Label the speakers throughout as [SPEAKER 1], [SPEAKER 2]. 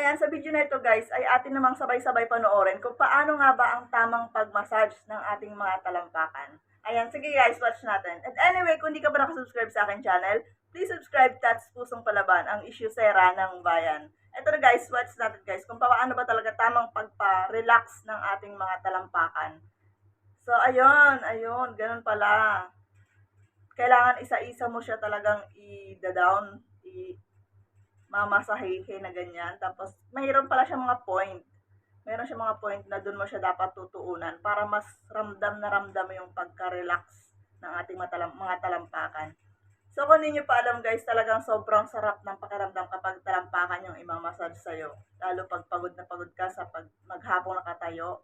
[SPEAKER 1] Ayan, sa video na ito guys, ay atin namang sabay-sabay panoorin kung paano nga ba ang tamang pag-massage ng ating mga talampakan. Ayan, sige guys, watch natin. And anyway, kung hindi ka pa nakasubscribe sa akin channel, please subscribe Tats Pusong Palaban, ang issue sera ng bayan. Ito na guys, watch natin guys, kung paano ba talaga tamang pagpa-relax ng ating mga talampakan. So, ayun, ayun, ganun pala. Kailangan isa-isa mo siya talagang i-down, i mamasahihin na ganyan. Tapos, mayroon pala siya mga point. Mayroon siya mga point na doon mo siya dapat tutuunan para mas ramdam na ramdam mo yung pagka-relax ng ating matalam, mga talampakan. So, kung hindi pa alam guys, talagang sobrang sarap ng pakiramdam kapag talampakan yung imamassage sa'yo. Lalo pag pagod na pagod ka sa pag maghapong nakatayo.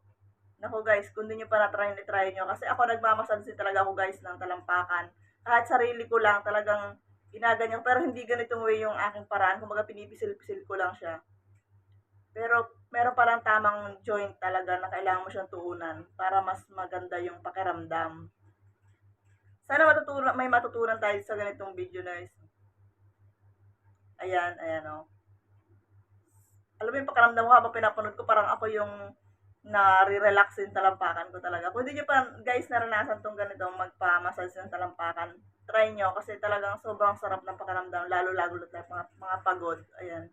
[SPEAKER 1] Naku guys, kung hindi nyo pa na-try, try nyo. Kasi ako nagmamassage talaga ako guys ng talampakan. Kahit sarili ko lang, talagang ginaganyan. Pero hindi ganitong way yung aking paraan. Kumbaga pinipisil-pisil ko lang siya. Pero meron parang tamang joint talaga na kailangan mo siyang tuunan para mas maganda yung pakiramdam. Sana matutunan, may matutunan tayo sa ganitong video guys. Ayan, ayan o. Oh. Alam mo yung pakiramdam ko habang pinapanood ko, parang ako yung na-relax yung talampakan ko talaga. Hindi nyo pa, guys, naranasan tong ganito, magpa-massage ng talampakan, try nyo kasi talagang sobrang sarap ng pakiramdam, lalo-lalo na mga, mga pagod. Ayan.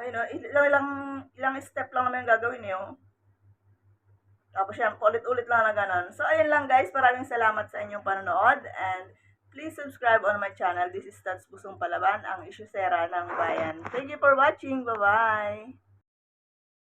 [SPEAKER 1] Ayun o, ilang, ilang, ilang step lang naman yung gagawin nyo. Tapos yan, ulit-ulit lang na ganun. So, ayun lang guys, maraming salamat sa inyong panonood and please subscribe on my channel. This is Tats Busong Palaban, ang isyusera ng bayan. Thank you for watching. Bye-bye!